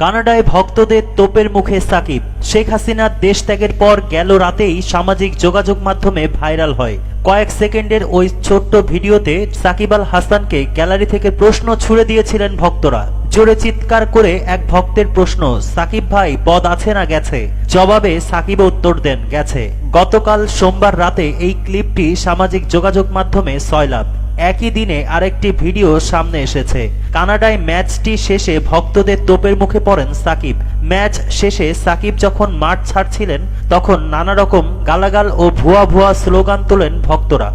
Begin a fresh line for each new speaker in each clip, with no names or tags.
কানাডায় ভক্তদের তোপের মুখে সাকিব। শেখ হাসিনার দেশ ত্যাগের পর গেল রাতেই সামাজিক যোগাযোগ মাধ্যমে ভাইরাল হয়। কয়েক সেকেন্ডের ওই ছোট্ট ভিডিওতে সাকিব আল হাসানকে গ্যালারি থেকে প্রশ্ন ছুড়ে দিয়েছিলেন ভক্তরা। জোরে চিৎকার করে এক ভক্তের প্রশ্ন, সাকিব ভাই বদ আছে না গেছে? জবাবে সাকিব উত্তর দেন, গেছে। গতকাল সোমবার রাতে এই ক্লিপটি সামাজিক যোগাযোগ মাধ্যমে সয়লাভ একই দিনে আরেকটি ভিডিও সামনে এসেছে। কানাডায় ম্যাচটি শেষে ভক্তদের তোপের মুখে পড়েন সাকিব। ম্যাচ শেষে সাকিব যখন মাঠ ছাড়ছিলেন, তখন নানা রকম গালাগাল ও ভুয়া ভুয়া স্লোগান তোলেন ভক্তরা।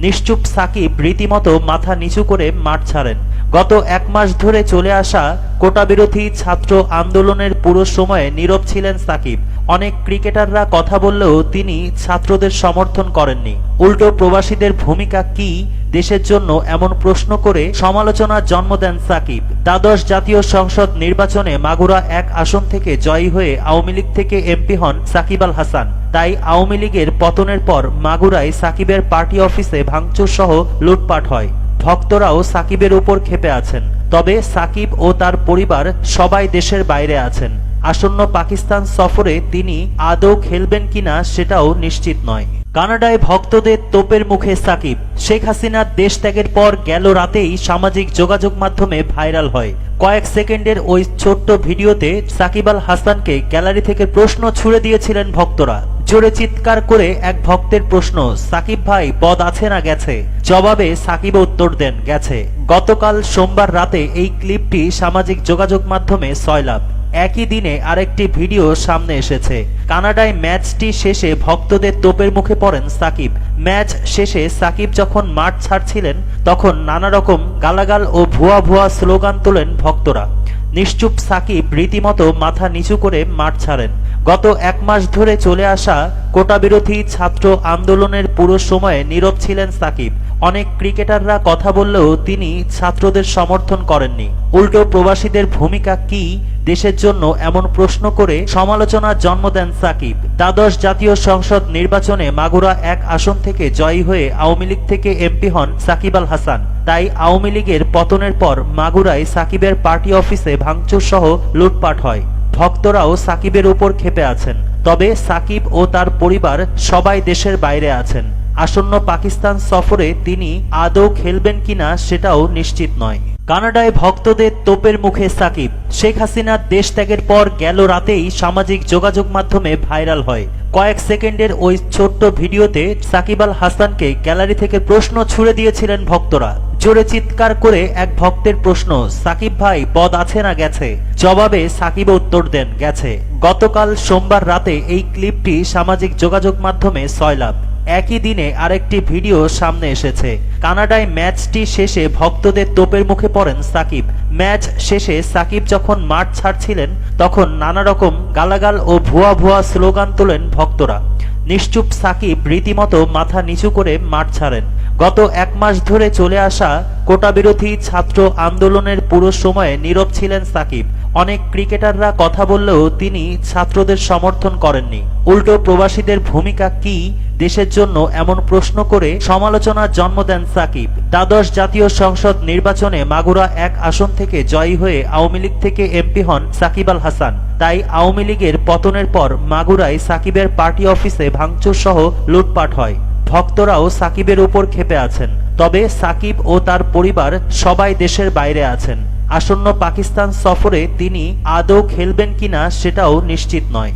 নিশ্চুপ সাকিব রীতিমতো মাথা নিচু করে মাঠ ছাড়েন। গত এক মাস ধরে চলে আসা কোটা বিরোধী ছাত্র আন্দোলনের পুরো সময়ে নীরব ছিলেন সাকিব। অনেক ক্রিকেটাররা কথা বললেও তিনি ছাত্রদের সমর্থন করেননি। উল্টো প্রবাসীদের ভূমিকা কি দেশের জন্য এমন প্রশ্ন করে সমালোচনার জন্ম দেন সাকিব। দ্বাদশ জাতীয় সংসদ নির্বাচনে মাগুরা এক আসন থেকে জয়ী হয়ে আওয়ামী লীগ থেকে এমপি হন সাকিব আল হাসান। তাই আওয়ামী লীগের পতনের পর মাগুরায় সাকিবের পার্টি অফিসে ভাঙচুর সহ লুটপাট হয়। ভক্তরাও সাকিবের উপর ক্ষেপে আছেন। তবে সাকিব ও তার পরিবার সবাই দেশের বাইরে আছেন। আসন্ন পাকিস্তান সফরে তিনি আদৌ খেলবেন কিনা সেটাও নিশ্চিত নয়। কানাডায় ভক্তদের তোপের মুখে সাকিব। শেখ হাসিনার দেশ ত্যাগের পর গেল রাতেই সামাজিক যোগাযোগ মাধ্যমে ভাইরাল হয়। কয়েক সেকেন্ডের ওই ছোট্ট ভিডিওতে সাকিব আল হাসানকে গ্যালারি থেকে প্রশ্ন ছুড়ে দিয়েছিলেন ভক্তরা। জোরে চিৎকার করে এক ভক্তের প্রশ্ন, সাকিব ভাই পদ আছে না গেছে? জবাবে সাকিব উত্তর দেন, গেছে। গতকাল সোমবার রাতে এই ক্লিপটি সামাজিক যোগাযোগ মাধ্যমে সয়লাভ একই দিনে আরেকটি ভিডিও সামনে এসেছে। কানাডায় ম্যাচটি শেষে ভক্তদের তোপের মুখে পড়েন সাকিব। ম্যাচ শেষে সাকিব যখন মাঠ ছাড়ছিলেন, তখন নানা রকম গালাগাল ও ভুয়া ভুয়া স্লোগান তোলেন ভক্তরা। নিশ্চুপ সাকিব রীতিমতো মাথা নিচু করে মাঠ ছাড়েন। গত এক মাস ধরে চলে আসা কোটা বিরোধী ছাত্র আন্দোলনের পুরো সময়ে নীরব ছিলেন সাকিব। অনেক ক্রিকেটাররা কথা বললেও তিনি ছাত্রদের সমর্থন করেননি। উল্টো প্রবাসীদের ভূমিকা কি দেশের জন্য এমন প্রশ্ন করে সমালোচনার জন্ম দেন সাকিব। দ্বাদশ জাতীয় সংসদ নির্বাচনে মাগুরা এক আসন থেকে জয়ী হয়ে আওয়ামী লীগ থেকে এমপি হন সাকিব আল হাসান। তাই আওয়ামী লীগের পতনের পর মাগুরায় সাকিবের পার্টি অফিসে ভাঙচুর সহ লুটপাট হয়। ভক্তরাও সাকিবের উপর ক্ষেপে আছেন। তবে সাকিব ও তার পরিবার সবাই দেশের বাইরে আছেন। আসন্ন পাকিস্তান সফরে তিনি আদৌ খেলবেন কিনা সেটাও নিশ্চিত নয়। কানাডায় ভক্তদের তোপের মুখে সাকিব। শেখ হাসিনার দেশ ত্যাগের পর গেল রাতেই সামাজিক যোগাযোগ মাধ্যমে ভাইরাল হয়। কয়েক সেকেন্ডের ওই ছোট্ট ভিডিওতে সাকিব আল হাসানকে গ্যালারি থেকে প্রশ্ন ছুড়ে দিয়েছিলেন ভক্তরা। জোরে চিৎকার করে এক ভক্তের প্রশ্ন, সাকিব ভাই, পদ আছে না গেছে? জবাবে সাকিব উত্তর দেন, গেছে। গতকাল সোমবার রাতে এই ক্লিপটি সামাজিক যোগাযোগ মাধ্যমে সয়লাভ একই দিনে আরেকটি ভিডিও সামনে এসেছে। কানাডায় ম্যাচটি শেষে ভক্তদের তোপের মুখে পড়েন সাকিব। ম্যাচ শেষে সাকিব যখন মাঠ ছাড়ছিলেন, তখন নানা রকম গালাগাল ও ভুয়া ভুয়া স্লোগান তোলেন ভক্তরা। নিশ্চুপ সাকিব রীতিমতো মাথা নিচু করে মাঠ ছাড়েন। গত এক মাস ধরে চলে আসা কোটা বিরোধী ছাত্র আন্দোলনের পুরো সময়ে নীরব ছিলেন সাকিব। অনেক ক্রিকেটাররা কথা বললেও তিনি ছাত্রদের সমর্থন করেননি। উল্টো প্রবাসীদের ভূমিকা কি দেশের জন্য এমন প্রশ্ন করে সমালোচনার জন্ম দেন সাকিব। দ্বাদশ জাতীয় সংসদ নির্বাচনে মাগুরা এক আসন থেকে জয়ী হয়ে আওয়ামী লীগ থেকে এমপি হন সাকিব আল হাসান। তাই আওয়ামী লীগের পতনের পর মাগুরায় সাকিবের পার্টি অফিসে ভাঙচুর সহ লুটপাট হয়। ভক্তরাও সাকিবের উপর ক্ষেপে আছেন। তবে সাকিব ও তার পরিবার সবাই দেশের বাইরে আছেন। আসন্ন পাকিস্তান সফরে তিনি আদৌ খেলবেন কিনা সেটাও নিশ্চিত নয়।